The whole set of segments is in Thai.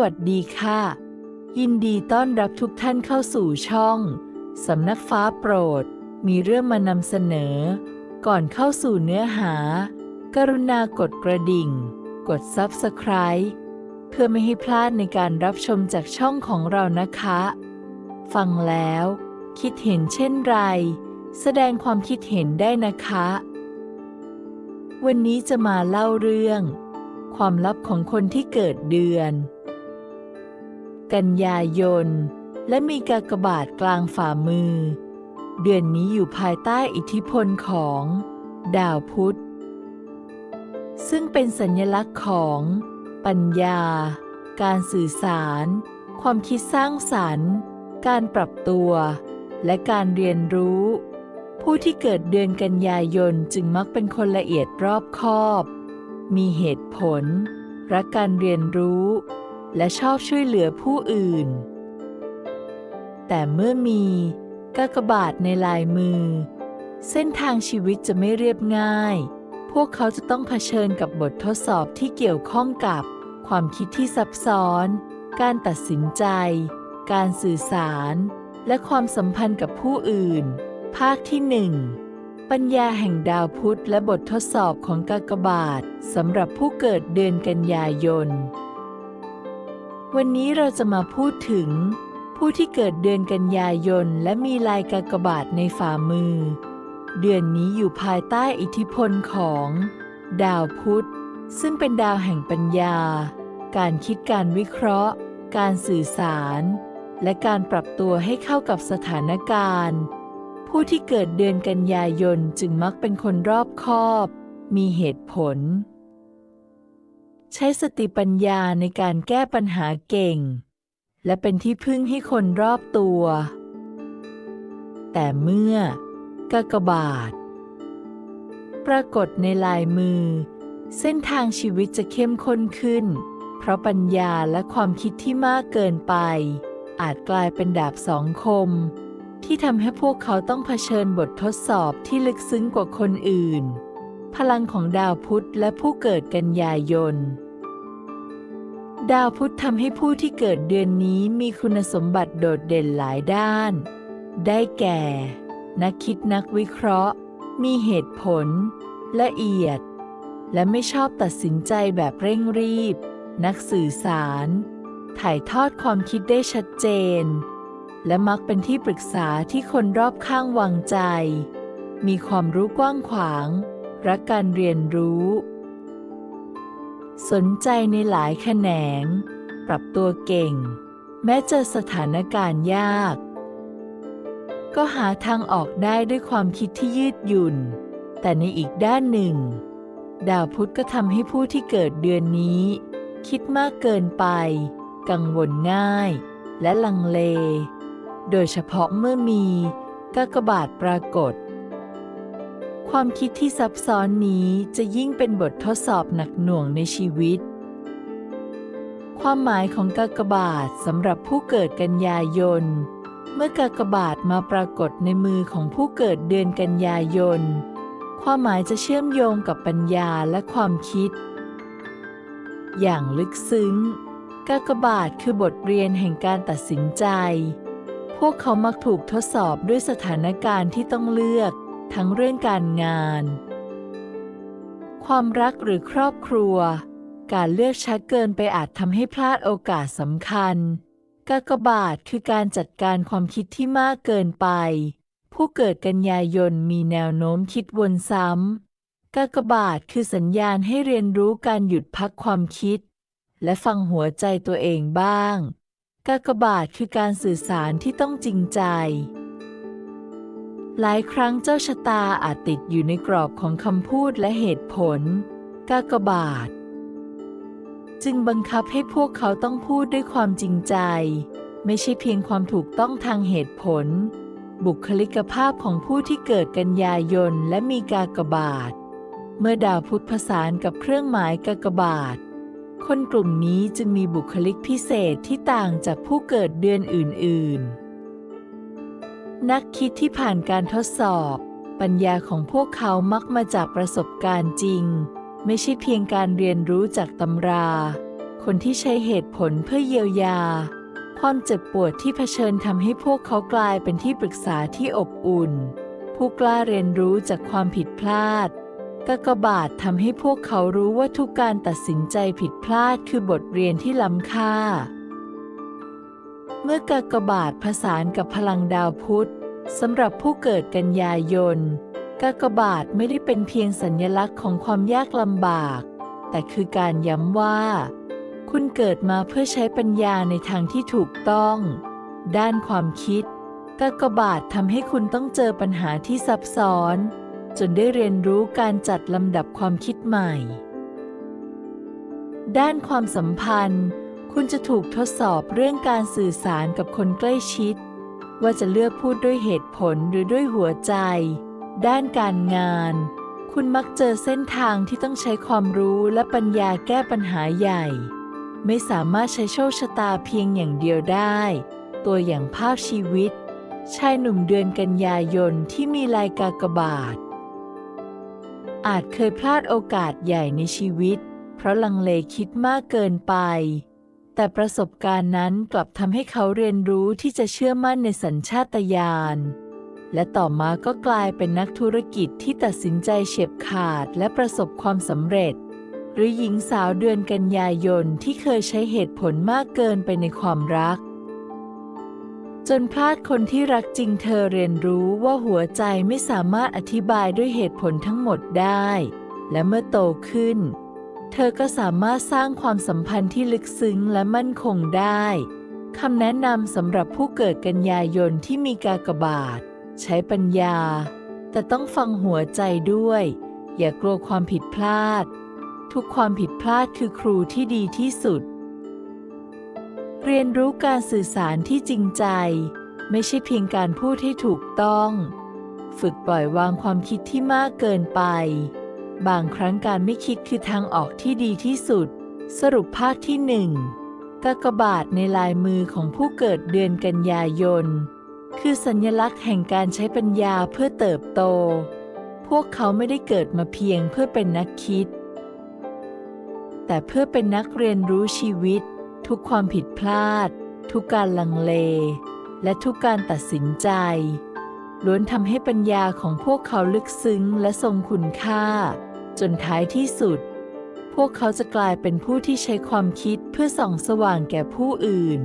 วัสดีค่ะ ยินดีต้อนรับทุกท่านเข้าสู่ช่อง สำนักฟ้าโปรด มีเรื่องมานำเสนอ ก่อนเข้าสู่เนื้อหา กรุณากดกระดิ่ง กด Subscribe เพื่อไม่ให้พลาดในการรับชมจากช่องของเรานะคะ ฟังแล้ว คิดเห็นเช่นไร แสดงความคิดเห็นได้นะคะ วันนี้จะมาเล่าเรื่อง ความลับของคนที่เกิดเดือน กันยายน และมีกากบาทกลางฝ่ามือ เดือนนี้อยู่ภายใต้อิทธิพลของ ดาวพุธ ซึ่งเป็นสัญลักษณ์ของ ปัญญา การสื่อสาร ความคิดสร้างสรรค์ การปรับตัว และการเรียนรู้ ผู้ที่เกิดเดือนกันยายนจึงมักเป็นคนละเอียดรอบคอบ มีเหตุผล รักการเรียนรู้ และชอบช่วยเหลือผู้อื่น แต่เมื่อมีกากบาทในลายมือ เส้นทางชีวิตจะไม่เรียบง่าย พวกเขาจะต้องเผชิญกับบททดสอบที่เกี่ยวข้องกับ ความคิดที่ซับซ้อน การตัดสินใจ การสื่อสาร และความสัมพันธ์กับผู้อื่น ภาคที่หนึ่งปัญญาแห่งดาวพุธและบททดสอบของกากบาทสำหรับผู้เกิดเดือนกันยายน วันนี้เราจะมาพูดถึง ผู้ที่เกิดเดือนกันยายนและมีลายกากบาทในฝ่ามือ เดือนนี้อยู่ภายใต้อิทธิพลของ ดาวพุธ ซึ่งเป็นดาวแห่งปัญญา การคิดการวิเคราะห์ การสื่อสาร และการปรับตัวให้เข้ากับสถานการณ์ ผู้ที่เกิดเดือนกันยายนจึงมักเป็นคนรอบคอบ มีเหตุผล ใช้สติปัญญาในการแก้ปัญหาเก่ง และเป็นที่พึ่งให้คนรอบตัว แต่เมื่อกากบาท ปรากฏในลายมือ เส้นทางชีวิตจะเข้มข้นขึ้น เพราะปัญญาและความคิดที่มากเกินไป อาจกลายเป็นดาบสองคม ที่ทำให้พวกเขาต้องเผชิญบททดสอบที่ลึกซึ้งกว่าคนอื่น พลังของดาวพุธและผู้เกิดกันยายน ดาวพุธทำให้ผู้ที่เกิดเดือนนี้มีคุณสมบัติโดดเด่นหลายด้าน ได้แก่ นักคิดนักวิเคราะห์ มีเหตุผล ละเอียด และไม่ชอบตัดสินใจแบบเร่งรีบ นักสื่อสาร ถ่ายทอดความคิดได้ชัดเจน และมักเป็นที่ปรึกษาที่คนรอบข้างวางใจ มีความรู้กว้างขวาง รักการเรียนรู้ สนใจในหลายแขนง ปรับตัวเก่ง แม้เจอสถานการณ์ยาก ก็หาทางออกได้ด้วยความคิดที่ยืดหยุ่น แต่ในอีกด้านหนึ่ง ดาวพุธก็ทำให้ผู้ที่เกิดเดือนนี้ คิดมากเกินไป กังวลง่าย และลังเล โดยเฉพาะเมื่อมีกากบาทปรากฏ ความคิดที่ซับซ้อนนี้จะยิ่งเป็นบททดสอบหนักหน่วงในชีวิต ความหมายของกากบาทสำหรับผู้เกิดกันยายน เมื่อกากบาทมาปรากฏในมือของผู้เกิดเดือนกันยายน ความหมายจะเชื่อมโยงกับปัญญาและความคิด อย่างลึกซึ้ง กากบาทคือบทเรียนแห่งการตัดสินใจ พวกเขามักถูกทดสอบด้วยสถานการณ์ที่ต้องเลือก ทั้งเรื่องการงาน ความรักหรือครอบครัว การเลือกชัดเกินไปอาจทำให้พลาดโอกาสสำคัญ กากบาทคือการจัดการความคิดที่มากเกินไป ผู้เกิดกันยายนมีแนวโน้มคิดวนซ้ำกากบาทคือสัญญาณให้เรียนรู้การหยุดพักความคิด และฟังหัวใจตัวเองบ้างกากบาทคือการสื่อสารที่ต้องจริงใจ หลายครั้งเจ้าชะตาอาจติดอยู่ในกรอบของคำพูดและเหตุผลกากบาท จึงบังคับให้พวกเขาต้องพูดด้วยความจริงใจ ไม่ใช่เพียงความถูกต้องทางเหตุผล บุคลิกภาพของผู้ที่เกิดกันยายนและมีกากบาท เมื่อดาวพุธผสานกับเครื่องหมายกากบาท คนกลุ่มนี้จึงมีบุคลิกพิเศษที่ต่างจากผู้เกิดเดือนอื่นๆ นักคิดที่ผ่านการทดสอบ ปัญญาของพวกเขามักมาจากประสบการณ์จริง ไม่ใช่เพียงการเรียนรู้จากตำรา คนที่ใช้เหตุผลเพื่อเยียวยา ความเจ็บปวดที่เผชิญทำให้พวกเขากลายเป็นที่ปรึกษาที่อบอุ่น ผู้กล้าเรียนรู้จากความผิดพลาดกากบาททำให้พวกเขารู้ว่าทุกการตัดสินใจผิดพลาดคือบทเรียนที่ล้ำค่า เมื่อกากบาทผสานกับพลังดาวพุธสำหรับผู้เกิดกันยายน กากบาทไม่ได้เป็นเพียงสัญลักษณ์ของความยากลำบาก แต่คือการย้ำว่า คุณเกิดมาเพื่อใช้ปัญญาในทางที่ถูกต้อง ด้านความคิด กากบาททำให้คุณต้องเจอปัญหาที่ซับซ้อน จนได้เรียนรู้การจัดลำดับความคิดใหม่ ด้านความสัมพันธ์ คุณจะถูกทดสอบเรื่องการสื่อสารกับคนใกล้ชิด ว่าจะเลือกพูดด้วยเหตุผลหรือด้วยหัวใจ ด้านการงาน คุณมักเจอเส้นทางที่ต้องใช้ความรู้และปัญญาแก้ปัญหาใหญ่ ไม่สามารถใช้โชคชะตาเพียงอย่างเดียวได้ ตัวอย่างภาพชีวิต ชายหนุ่มเดือนกันยายนที่มีลายกากบาท อาจเคยพลาดโอกาสใหญ่ในชีวิต เพราะลังเลคิดมากเกินไป แต่ประสบการณ์นั้นกลับทำให้เขาเรียนรู้ที่จะเชื่อมั่นในสัญชาตญาณ และต่อมาก็กลายเป็นนักธุรกิจที่ตัดสินใจเฉียบขาดและประสบความสำเร็จ หรือหญิงสาวเดือนกันยายนที่เคยใช้เหตุผลมากเกินไปในความรัก จนพลาดคนที่รักจริงเธอเรียนรู้ว่าหัวใจไม่สามารถอธิบายด้วยเหตุผลทั้งหมดได้ และเมื่อโตขึ้น เธอก็สามารถสร้างความสัมพันธ์ที่ลึกซึ้งและมั่นคงได้คำแนะนำสำหรับผู้เกิดกันยายนที่มีกากบาท ใช้ปัญญา แต่ต้องฟังหัวใจด้วย อย่ากลัวความผิดพลาด ทุกความผิดพลาดคือครูที่ดีที่สุด เรียนรู้การสื่อสารที่จริงใจ ไม่ใช่เพียงการพูดให้ถูกต้อง ฝึกปล่อยวางความคิดที่มากเกินไป บางครั้งการไม่คิดคือทางออกที่ดีที่สุด สรุปภาคที่หนึ่งกากบาทในลายมือของผู้เกิดเดือนกันยายน คือสัญลักษณ์แห่งการใช้ปัญญาเพื่อเติบโต พวกเขาไม่ได้เกิดมาเพียงเพื่อเป็นนักคิด แต่เพื่อเป็นนักเรียนรู้ชีวิต ทุกความผิดพลาด ทุกการลังเล และทุกการตัดสินใจล้วนทำให้ปัญญาของพวกเขาลึกซึ้งและทรงคุณค่า จนท้ายที่สุด พวกเขาจะกลายเป็นผู้ที่ใช้ความคิดเพื่อส่องสว่างแก่ผู้อื่น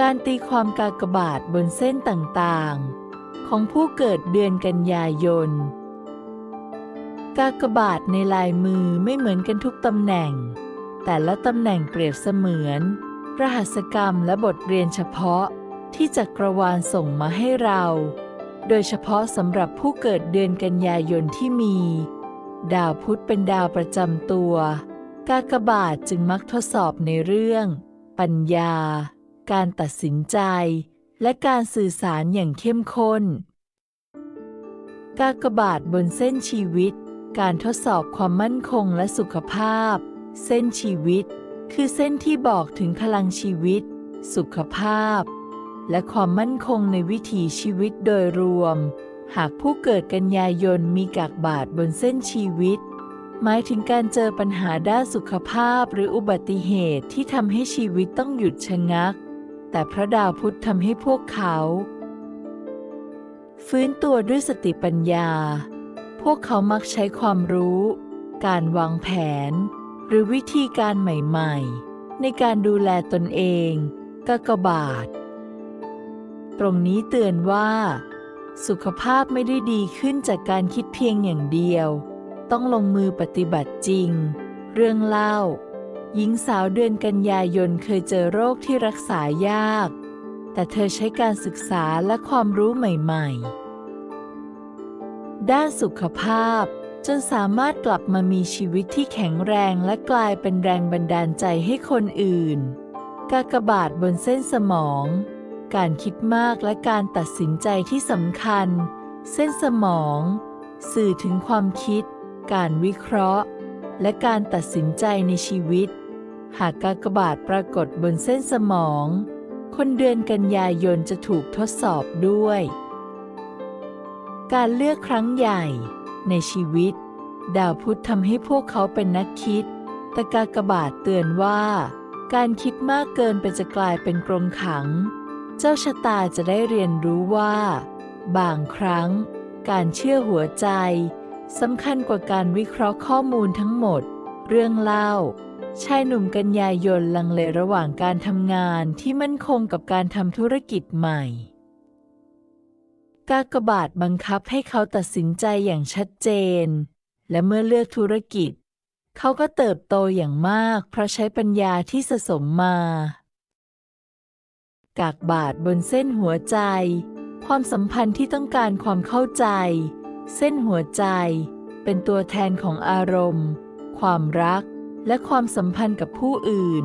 การตีความกากบาทบนเส้นต่างๆ ของผู้เกิดเดือนกันยายน กากบาทในลายมือไม่เหมือนกันทุกตำแหน่ง แต่ละตำแหน่งเปรียบเสมือน รหัสกรรมและบทเรียนเฉพาะที่จักรวาลส่งมาให้เราโดยเฉพาะสำหรับผู้เกิดเดือนกันยายนที่มี ดาวพุธเป็นดาวประจำตัว กากบาทจึงมักทดสอบในเรื่อง ปัญญา การตัดสินใจ และการสื่อสารอย่างเข้มข้น กากบาทบนเส้นชีวิต การทดสอบความมั่นคงและสุขภาพ เส้นชีวิต คือเส้นที่บอกถึงพลังชีวิต สุขภาพ และความมั่นคงในวิถีชีวิตโดยรวม หากผู้เกิดกันยายนมีกากบาทบนเส้นชีวิต หมายถึงการเจอปัญหาด้านสุขภาพหรืออุบัติเหตุที่ทำให้ชีวิตต้องหยุดชะงัก แต่พระดาวพุธทำให้พวกเขา ฟื้นตัวด้วยสติปัญญา พวกเขามักใช้ความรู้ การวางแผน หรือวิธีการใหม่ๆ ในการดูแลตนเองกากบาท ตรงนี้เตือนว่า สุขภาพไม่ได้ดีขึ้นจากการคิดเพียงอย่างเดียว ต้องลงมือปฏิบัติจริง เรื่องเล่า หญิงสาวเดือนกันยายนเคยเจอโรคที่รักษายาก แต่เธอใช้การศึกษาและความรู้ใหม่ๆ ด้านสุขภาพจนสามารถกลับมามีชีวิตที่แข็งแรงและกลายเป็นแรงบันดาลใจให้คนอื่น กากบาทบนเส้นสมอง การคิดมากและการตัดสินใจที่สำคัญ เส้นสมอง สื่อถึงความคิด การวิเคราะห์ และการตัดสินใจในชีวิต หากกากบาทปรากฏบนเส้นสมอง คนเดือนกันยายนจะถูกทดสอบด้วย การเลือกครั้งใหญ่ ในชีวิต ดาวพุธทำให้พวกเขาเป็นนักคิด แต่กากบาทเตือนว่า การคิดมากเกินไปจะกลายเป็นกรงขัง เจ้าชะตาจะได้เรียนรู้ว่า บางครั้ง การเชื่อหัวใจสำคัญกว่าการวิเคราะห์ข้อมูลทั้งหมด เรื่องเล่า ชายหนุ่มกันยายนลังเลระหว่างการทำงานที่มั่นคงกับการทำธุรกิจใหม่ กากบาทบังคับให้เขาตัดสินใจอย่างชัดเจน และเมื่อเลือกธุรกิจ เขาก็เติบโตอย่างมากเพราะใช้ปัญญาที่สะสมมา กากบาทบนเส้นหัวใจ ความสัมพันธ์ที่ต้องการความเข้าใจ เส้นหัวใจ เป็นตัวแทนของอารมณ์ ความรัก และความสัมพันธ์กับผู้อื่น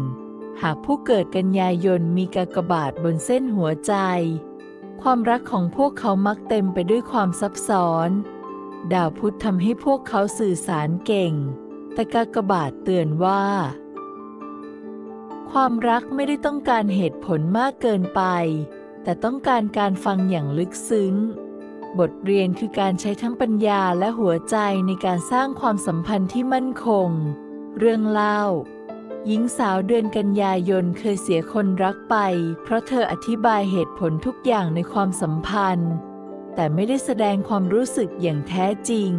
หากผู้เกิดกันยายนมีกากบาทบนเส้นหัวใจ ความรักของพวกเขามักเต็มไปด้วยความซับซ้อน ดาวพุธทำให้พวกเขาสื่อสารเก่ง แต่กากบาทเตือนว่า ความรักไม่ได้ต้องการเหตุผลมากเกินไป แต่ต้องการการฟังอย่างลึกซึ้ง บทเรียนคือการใช้ทั้งปัญญาและหัวใจในการสร้างความสัมพันธ์ที่มั่นคง เรื่องเล่า หญิงสาวเดือนกันยายนเคยเสียคนรักไป เพราะเธออธิบายเหตุผลทุกอย่างในความสัมพันธ์ แต่ไม่ได้แสดงความรู้สึกอย่างแท้จริง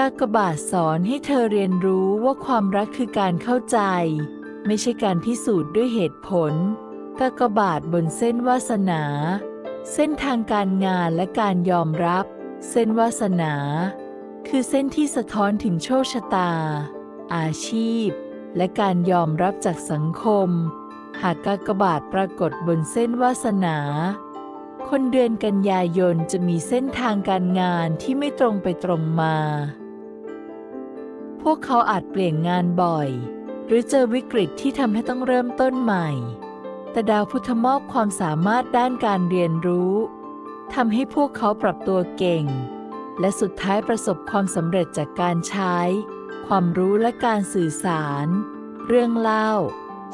กากบาทสอนให้เธอเรียนรู้ว่าความรักคือการเข้าใจ ไม่ใช่การพิสูจน์ด้วยเหตุผล กากบาทบนเส้นวาสนา เส้นทางการงานและการยอมรับ เส้นวาสนา คือเส้นที่สะท้อนถึงโชคชะตา อาชีพ และการยอมรับจากสังคม หากกากบาทปรากฏบนเส้นวาสนาคนเดือนกันยายนจะมีเส้นทางการงานที่ไม่ตรงไปตรงมา วกเขาอาจเปลี่ยนงานบ่อย หรือเจอวิกฤตที่ทำให้ต้องเริ่มต้นใหม่ แต่ดาวพุธมอบความสามารถด้านการเรียนรู้ทำให้พวกเขาปรับตัวเก่ง และสุดท้ายประสบความสำเร็จจากการใช้ ความรู้และการสื่อสาร เรื่องเล่า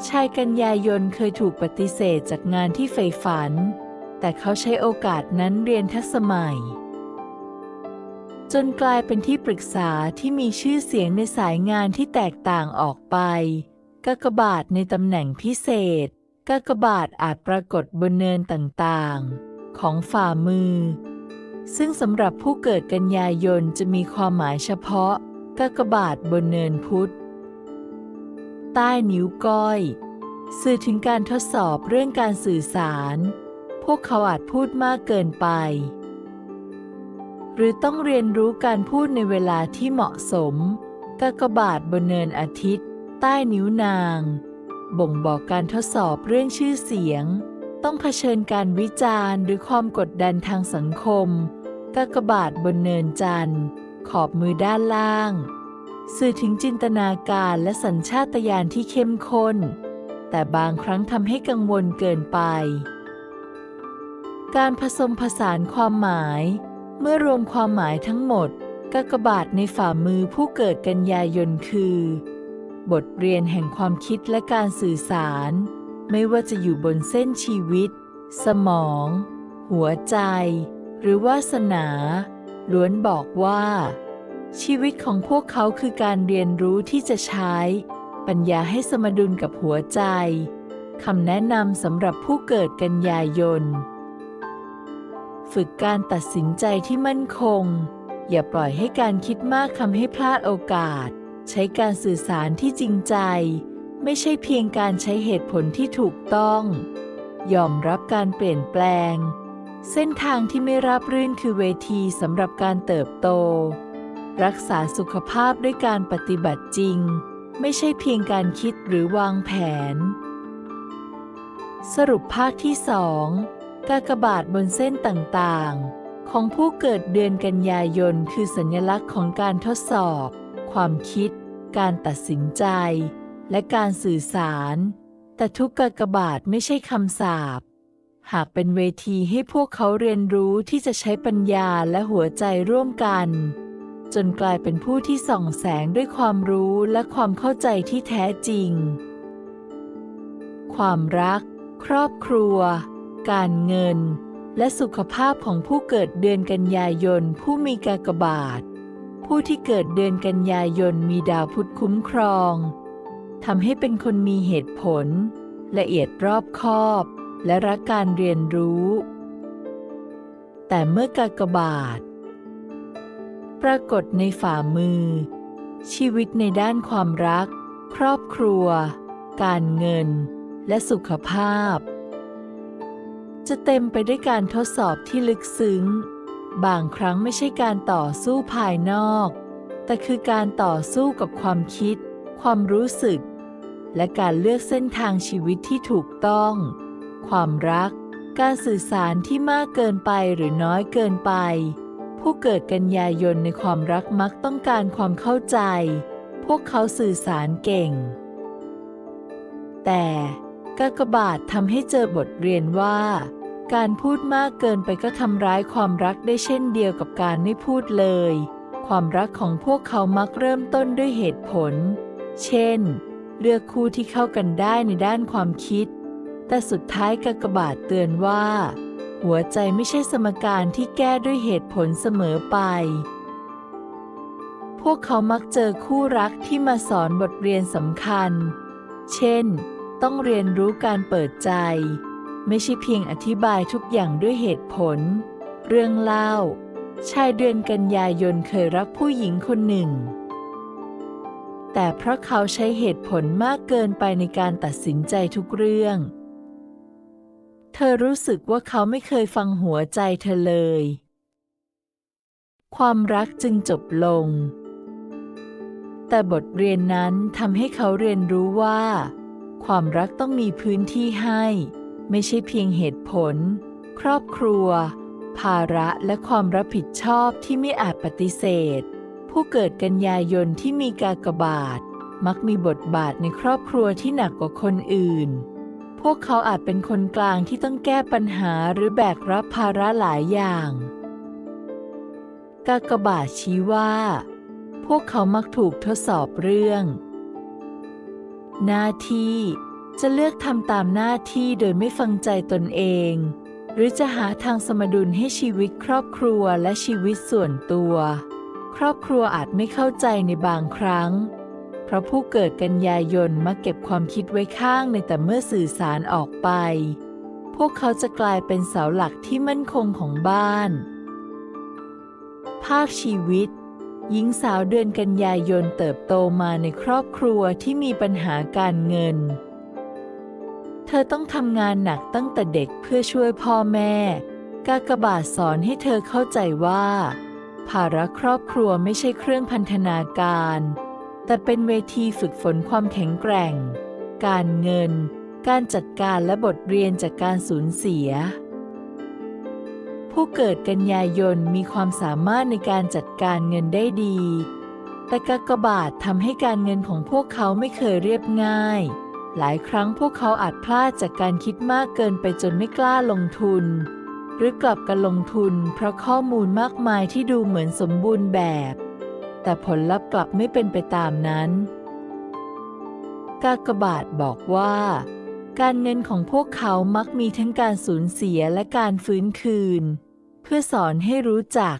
ชายกันยายนเคยถูกปฏิเสธจากงานที่ใฝ่ฝัน แต่เขาใช้โอกาสนั้นเรียนทักษะใหม่ จนกลายเป็นที่ปรึกษาที่มีชื่อเสียงในสายงานที่แตกต่างออกไป กากบาทในตำแหน่งพิเศษ กากบาทอาจปรากฏบนเนินต่างๆ ของฝ่ามือ ซึ่งสำหรับผู้เกิดกันยายนจะมีความหมายเฉพาะ กากบาทบนเนินพุทธ ใต้นิ้วก้อย สื่อถึงการทดสอบเรื่องการสื่อสาร พวกเขาอาจพูดมากเกินไป หรือต้องเรียนรู้การพูดในเวลาที่เหมาะสมกากบาทบนเนินอาทิตย์ ใต้นิ้วนาง บ่งบอกการทดสอบเรื่องชื่อเสียง ต้องเผชิญการวิจารณ์ หรือความกดดันทางสังคมกากบาทบนเนินจันทร์ ขอบมือด้านล่าง สื่อถึงจินตนาการและสัญชาตญาณที่เข้มข้น แต่บางครั้งทำให้กังวลเกินไป การผสมผสานความหมาย เมื่อรวมความหมายทั้งหมดกากบาทในฝ่ามือผู้เกิดกันยายนคือ บทเรียนแห่งความคิดและการสื่อสาร ไม่ว่าจะอยู่บนเส้นชีวิต สมอง หัวใจ หรือวาสนา ล้วนบอกว่า ชีวิตของพวกเขาคือการเรียนรู้ที่จะใช้ ปัญญาให้สมดุลกับหัวใจคำแนะนำสำหรับผู้เกิดกันยายน ฝึกการตัดสินใจที่มั่นคง อย่าปล่อยให้การคิดมากทำให้พลาดโอกาส ใช้การสื่อสารที่จริงใจ ไม่ใช่เพียงการใช้เหตุผลที่ถูกต้อง ยอมรับการเปลี่ยนแปลง เส้นทางที่ไม่ราบรื่นคือเวทีสำหรับการเติบโต รักษาสุขภาพด้วยการปฏิบัติจริง ไม่ใช่เพียงการคิดหรือวางแผน สรุปภาคที่สอง กากบาทบนเส้นต่างๆ ของผู้เกิดเดือนกันยายนคือสัญลักษณ์ของการทดสอบ ความคิด การตัดสินใจ และการสื่อสาร แต่ทุกกากบาทไม่ใช่คำสาปหากเป็นเวทีให้พวกเขาเรียนรู้ที่จะใช้ปัญญาและหัวใจร่วมกัน จนกลายเป็นผู้ที่ส่องแสงด้วยความรู้และความเข้าใจที่แท้จริง ความรัก ครอบครัว การเงิน และสุขภาพของผู้เกิดเดือนกันยายนผู้มีกากบาท ผู้ที่เกิดเดือนกันยายนมีดาวพุธคุ้มครองทำให้เป็นคนมีเหตุผล ละเอียดรอบคอบ และรักการเรียนรู้ แต่เมื่อกากบาท ปรากฏในฝ่ามือ ชีวิตในด้านความรัก ครอบครัว การเงิน และสุขภาพ จะเต็มไปด้วยการทดสอบที่ลึกซึ้ง บางครั้งไม่ใช่การต่อสู้ภายนอก แต่คือการต่อสู้กับความคิด ความรู้สึก และการเลือกเส้นทางชีวิตที่ถูกต้อง ความรัก การสื่อสารที่มากเกินไปหรือน้อยเกินไป ผู้เกิดกันยายนในความรักมักต้องการความเข้าใจ พวกเขาสื่อสารเก่ง แต่ กากบาททำให้เจอบทเรียนว่า การพูดมากเกินไปก็ทำร้ายความรักได้เช่นเดียวกับการไม่พูดเลย ความรักของพวกเขามักเริ่มต้นด้วยเหตุผล เช่น เลือกคู่ที่เข้ากันได้ในด้านความคิด แต่สุดท้ายกากบาทเตือนว่า หัวใจไม่ใช่สมการที่แก้ด้วยเหตุผลเสมอไปพวกเขามักเจอคู่รักที่มาสอนบทเรียนสำคัญ เช่น ต้องเรียนรู้การเปิดใจ ไม่ใช่เพียงอธิบายทุกอย่างด้วยเหตุผล เรื่องเล่า ชายเดือนกันยายนเคยรักผู้หญิงคนหนึ่ง แต่เพราะเขาใช้เหตุผลมากเกินไปในการตัดสินใจทุกเรื่อง เธอรู้สึกว่าเขาไม่เคยฟังหัวใจเธอเลย ความรักจึงจบลงแต่บทเรียนนั้นทำให้เขาเรียนรู้ว่า ความรักต้องมีพื้นที่ให้ ไม่ใช่เพียงเหตุผล ครอบครัว ภาระและความรับผิดชอบที่ไม่อาจปฏิเสธ ผู้เกิดกันยายนที่มีกากบาท มักมีบทบาทในครอบครัวที่หนักกว่าคนอื่น พวกเขาอาจเป็นคนกลางที่ต้องแก้ปัญหาหรือแบกรับภาระหลายอย่าง กากบาทชี้ว่า พวกเขามักถูกทดสอบเรื่อง หน้าที่จะเลือกทำตามหน้าที่โดยไม่ฟังใจตนเอง หรือจะหาทางสมดุลให้ชีวิตครอบครัวและชีวิตส่วนตัว ครอบครัวอาจไม่เข้าใจในบางครั้ง เพราะผู้เกิดกันยายนมักเก็บความคิดไว้ข้างในแต่เมื่อสื่อสารออกไป พวกเขาจะกลายเป็นเสาหลักที่มั่นคงของบ้าน ภาพชีวิต หญิงสาวเดือนกันยายนเติบโตมาในครอบครัวที่มีปัญหาการเงิน เธอต้องทำงานหนักตั้งแต่เด็กเพื่อช่วยพ่อแม่ กากบาทสอนให้เธอเข้าใจว่า ภาระครอบครัวไม่ใช่เครื่องพันธนาการ แต่เป็นเวทีฝึกฝนความแข็งแกร่ง การเงิน การจัดการและบทเรียนจากการสูญเสีย ผู้เกิดกันยายนมีความสามารถในการจัดการเงินได้ดี แต่กากบาททำให้การเงินของพวกเขาไม่เคยเรียบง่าย หลายครั้งพวกเขาอาจพลาดจากการคิดมากเกินไปจนไม่กล้าลงทุน หรือกลับกันลงทุน เพราะข้อมูลมากมายที่ดูเหมือนสมบูรณ์แบบ แต่ผลลัพธ์กลับไม่เป็นไปตามนั้น กากบาทบอกว่าการเงินของพวกเขามักมีทั้งการสูญเสียและการฟื้นคืน พื่อสอนให้รู้จัก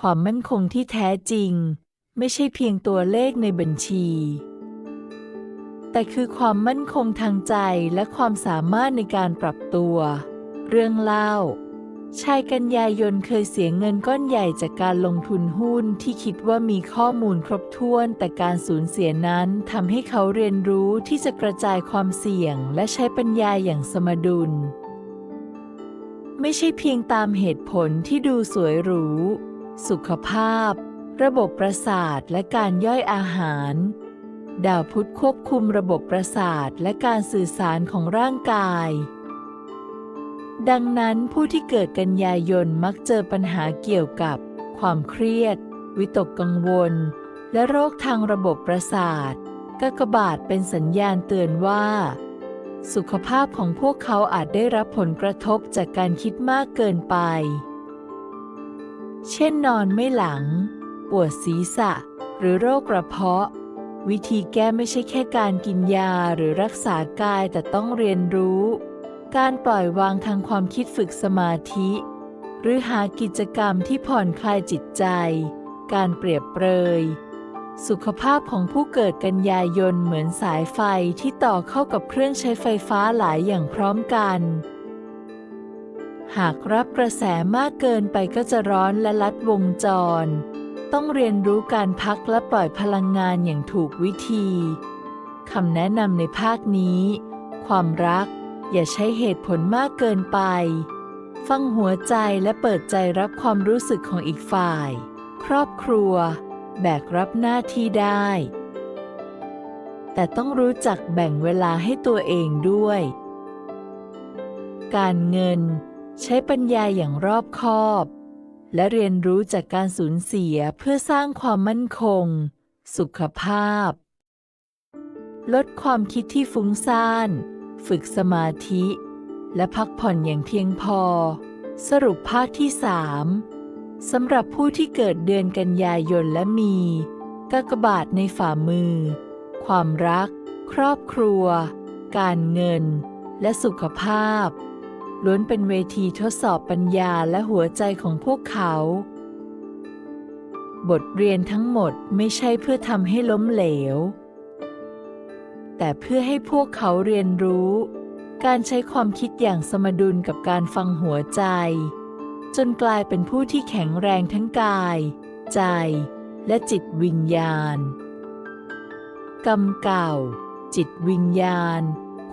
ความมั่นคงที่แท้จริง ไม่ใช่เพียงตัวเลขในบัญชี แต่คือความมั่นคงทางใจและความสามารถในการปรับตัว เรื่องเล่าชายกันยายนเคยเสียเงินก้อนใหญ่จากการลงทุนหุ้นที่คิดว่ามีข้อมูลครบถ้วน แต่การสูญเสียนั้นทำให้เขาเรียนรู้ที่จะกระจายความเสี่ยง และใช้ปัญญาอย่างสมดุล ไม่ใช่เพียงตามเหตุผลที่ดูสวยหรู สุขภาพ ระบบประสาทและการย่อยอาหาร ดาวพุธควบคุมระบบประสาทและการสื่อสารของร่างกาย ดังนั้นผู้ที่เกิดกันยายนมักเจอปัญหาเกี่ยวกับ ความเครียด วิตกกังวล และโรคทางระบบประสาทกากบาทเป็นสัญญาณเตือนว่า สุขภาพของพวกเขาอาจได้รับผลกระทบจากการคิดมากเกินไป เช่นนอนไม่หลัง ปวดศีรษะ หรือโรคกระเพาะ วิธีแก้ไม่ใช่แค่การกินยาหรือรักษากายแต่ต้องเรียนรู้ การปล่อยวางทางความคิดฝึกสมาธิ หรือหากิจกรรมที่ผ่อนคลายจิตใจ การเปรียบเปรย สุขภาพของผู้เกิดกันยายนเหมือนสายไฟที่ต่อเข้ากับเครื่องใช้ไฟฟ้าหลายอย่างพร้อมกัน หากรับกระแสมากเกินไปก็จะร้อนและลัดวงจร ต้องเรียนรู้การพักและปล่อยพลังงานอย่างถูกวิธีคำแนะนำในภาคนี้ ความรัก อย่าใช้เหตุผลมากเกินไป ฟังหัวใจและเปิดใจรับความรู้สึกของอีกฝ่าย ครอบครัว แบกรับหน้าที่ได้ แต่ต้องรู้จักแบ่งเวลาให้ตัวเองด้วย การเงิน ใช้ปัญญาอย่างรอบคอบ และเรียนรู้จากการสูญเสียเพื่อสร้างความมั่นคง สุขภาพ ลดความคิดที่ฟุ้งซ่าน ฝึกสมาธิ และพักผ่อนอย่างเพียงพอ สรุปภาคที่3 สำหรับผู้ที่เกิดเดือนกันยายนและมีกากบาทในฝ่ามือ ความรัก ครอบครัว การเงิน และสุขภาพ ล้วนเป็นเวทีทดสอบปัญญาและหัวใจของพวกเขา บทเรียนทั้งหมดไม่ใช่เพื่อทำให้ล้มเหลว แต่เพื่อให้พวกเขาเรียนรู้ การใช้ความคิดอย่างสมดุลกับการฟังหัวใจ จนกลายเป็นผู้ที่แข็งแรงทั้งกาย ใจ และจิตวิญญาณ กรรมเก่า จิตวิญญาณ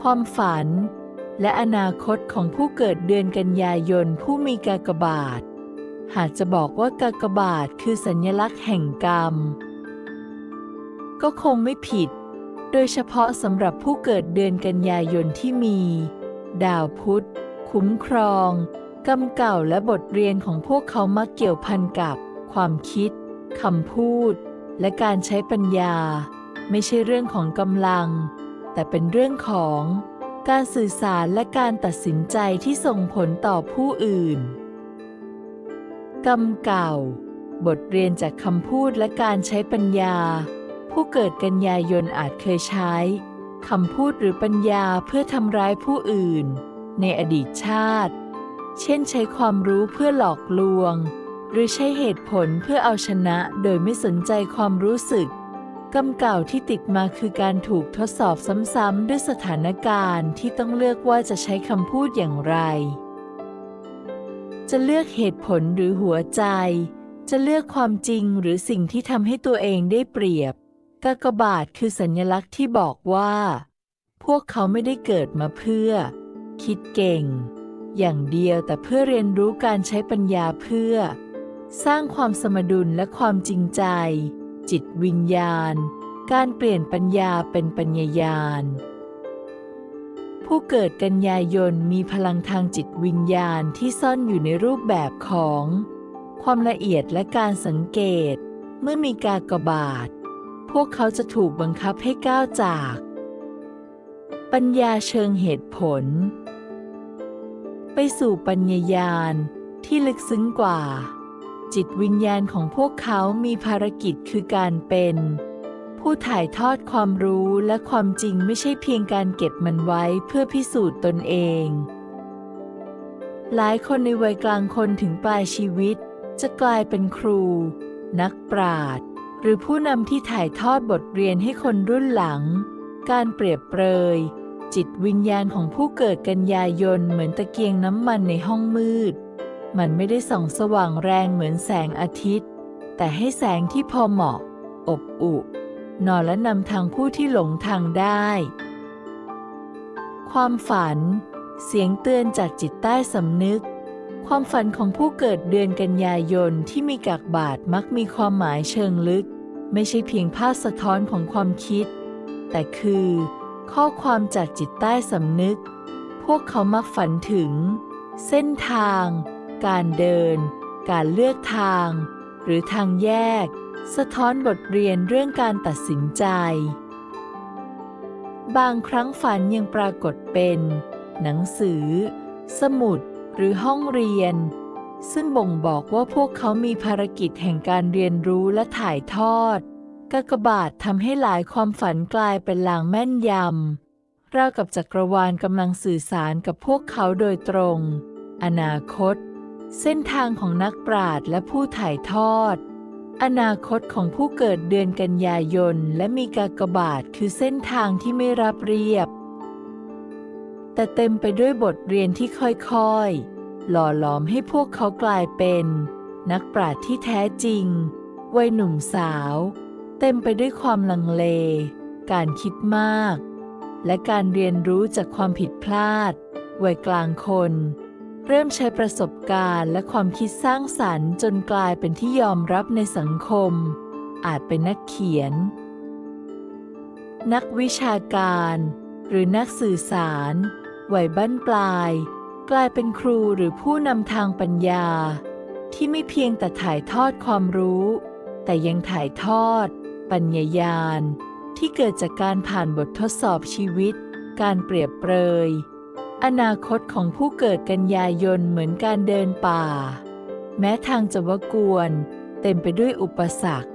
ความฝัน และอนาคตของผู้เกิดเดือนกันยายนผู้มีกากบาท หากจะบอกว่ากากบาทคือสัญลักษณ์แห่งกรรม ก็คงไม่ผิด โดยเฉพาะสำหรับผู้เกิดเดือนกันยายนที่มี ดาวพุธ คุ้มครอง กรรมเก่าและบทเรียนของพวกเขามักเกี่ยวพันกับ ความคิดคำพูด และการใช้ปัญญา ไม่ใช่เรื่องของกำลัง แต่เป็นเรื่องของ การสื่อสารและการตัดสินใจที่ส่งผลต่อผู้อื่น กรรมเก่า บทเรียนจากคำพูดและการใช้ปัญญา ผู้เกิดกันยายนอาจเคยใช้คำพูดหรือปัญญาเพื่อทำร้ายผู้อื่น ในอดีตชาติ เช่นใช้ความรู้เพื่อหลอกลวง หรือใช้เหตุผลเพื่อเอาชนะโดยไม่สนใจความรู้สึกกรรมเก่าที่ติดมาคือการถูกทดสอบซ้ำๆด้วยสถานการณ์ที่ต้องเลือกว่าจะใช้คำพูดอย่างไร จะเลือกเหตุผลหรือหัวใจ จะเลือกความจริงหรือสิ่งที่ทำให้ตัวเองได้เปรียบกากบาทคือสัญลักษณ์ที่บอกว่า พวกเขาไม่ได้เกิดมาเพื่อ คิดเก่ง อย่างเดียวแต่เพื่อเรียนรู้การใช้ปัญญาเพื่อ สร้างความสมดุลและความจริงใจ จิตวิญญาณ การเปลี่ยนปัญญาเป็นปัญญายาณ ผู้เกิดกันยายนมีพลังทางจิตวิญญาณที่ซ่อนอยู่ในรูปแบบของ ความละเอียดและการสังเกต เมื่อมีกากบาท พวกเขาจะถูกบังคับให้ก้าวจาก ปัญญาเชิงเหตุผล ไปสู่ปัญญายาณที่ลึกซึ้งกว่า จิตวิญญาณของพวกเขามีภารกิจคือการเป็น ผู้ถ่ายทอดความรู้และความจริงไม่ใช่เพียงการเก็บมันไว้เพื่อพิสูจน์ตนเอง หลายคนในวัยกลางคนถึงปลายชีวิต จะกลายเป็นครู นักปราชญ์หรือผู้นำที่ถ่ายทอดบทเรียนให้คนรุ่นหลัง การเปรียบเปรย จิตวิญญาณของผู้เกิดกันยายนเหมือนตะเกียงน้ำมันในห้องมืด มันไม่ได้ส่องสว่างแรงเหมือนแสงอาทิตย์ แต่ให้แสงที่พอเหมาะ อบอุนอนและนำทางผู้ที่หลงทางได้ ความฝัน เสียงเตือนจากจิตใต้สำนึก ความฝันของผู้เกิดเดือนกันยายนที่มีกากบาทมักมีความหมายเชิงลึก ไม่ใช่เพียงภาพสะท้อนของความคิด แต่คือ ข้อความจากจิตใต้สำนึก พวกเขามักฝันถึง เส้นทาง การเดิน การเลือกทาง หรือทางแยก สะท้อนบทเรียนเรื่องการตัดสินใจ บางครั้งฝันยังปรากฏเป็น หนังสือ สมุด หรือห้องเรียน ซึ่งบ่งบอกว่าพวกเขามีภารกิจแห่งการเรียนรู้และถ่ายทอด กากบาททำให้หลายความฝันกลายเป็นลางแม่นยำราวกับจักรวาลกำลังสื่อสารกับพวกเขาโดยตรง อนาคต เส้นทางของนักปราชญ์และผู้ถ่ายทอด อนาคตของผู้เกิดเดือนกันยายน และมีกากบาทคือเส้นทางที่ไม่รับเรียบ แต่เต็มไปด้วยบทเรียนที่ค่อยๆ หล่อหลอมให้พวกเขากลายเป็น นักปราชญ์ที่แท้จริง วัยหนุ่มสาว เต็มไปด้วยความลังเล การคิดมาก และการเรียนรู้จากความผิดพลาด วัยกลางคน เริ่มใช้ประสบการณ์และความคิดสร้างสรรค์จนกลายเป็นที่ยอมรับในสังคม อาจเป็นนักเขียน นักวิชาการ หรือนักสื่อสาร วัยบั้นปลาย กลายเป็นครูหรือผู้นำทางปัญญา ที่ไม่เพียงแต่ถ่ายทอดความรู้แต่ยังถ่ายทอด ปัญญายาณที่เกิดจากการผ่านบททดสอบชีวิต การเปรียบเปรย อนาคตของผู้เกิดกันยายนเหมือนการเดินป่า แม้ทางจะวกวน เต็มไปด้วยอุปสรรค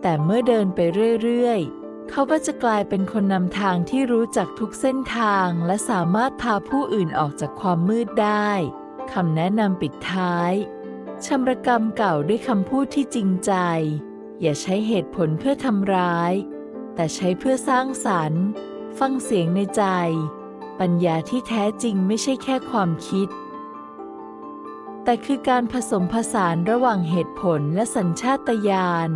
แต่เมื่อเดินไปเรื่อยๆ เขาก็จะกลายเป็นคนนำทางที่รู้จักทุกเส้นทางและสามารถพาผู้อื่นออกจากความมืดได้คำแนะนำปิดท้ายชำระกรรมเก่าด้วยคำพูดที่จริงใจ อย่าใช้เหตุผลเพื่อทำร้าย แต่ใช้เพื่อสร้างสรรค์ ฟังเสียงในใจ ปัญญาที่แท้จริงไม่ใช่แค่ความคิด แต่คือการผสมผสานระหว่างเหตุผลและสัญชาตญาณ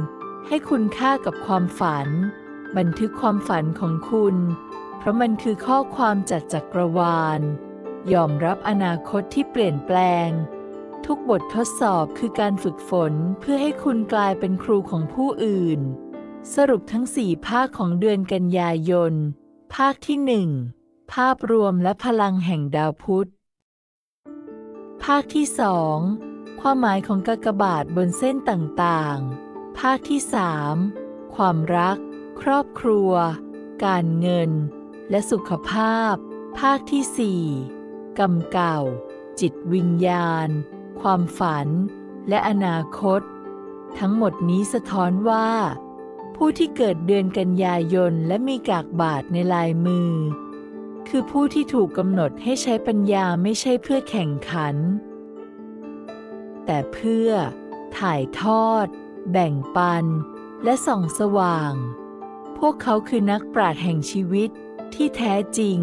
ให้คุณค่ากับความฝัน บันทึกความฝันของคุณ เพราะมันคือข้อความจากจักรวาล ยอมรับอนาคตที่เปลี่ยนแปลง ทุกบททดสอบคือการฝึกฝนเพื่อให้คุณกลายเป็นครูของผู้อื่น สรุปทั้งสี่ภาคของเดือนกันยายน ภาคที่หนึ่งภาพรวมและพลังแห่งดาวพุธ ภาคที่สองความหมายของกากบาทบนเส้นต่างๆ ภาคที่สามความรัก ครอบครัว การเงิน และสุขภาพ ภาคที่สี่กรรมเก่า จิตวิญญาณ ความฝัน และอนาคต ทั้งหมดนี้สะท้อนว่า ผู้ที่เกิดเดือนกันยายนและมีกากบาทในลายมือ คือผู้ที่ถูกกำหนดให้ใช้ปัญญาไม่ใช่เพื่อแข่งขัน แต่เพื่อ ถ่ายทอด แบ่งปัน และส่องสว่าง พวกเขาคือนักปราชญ์แห่งชีวิตที่แท้จริง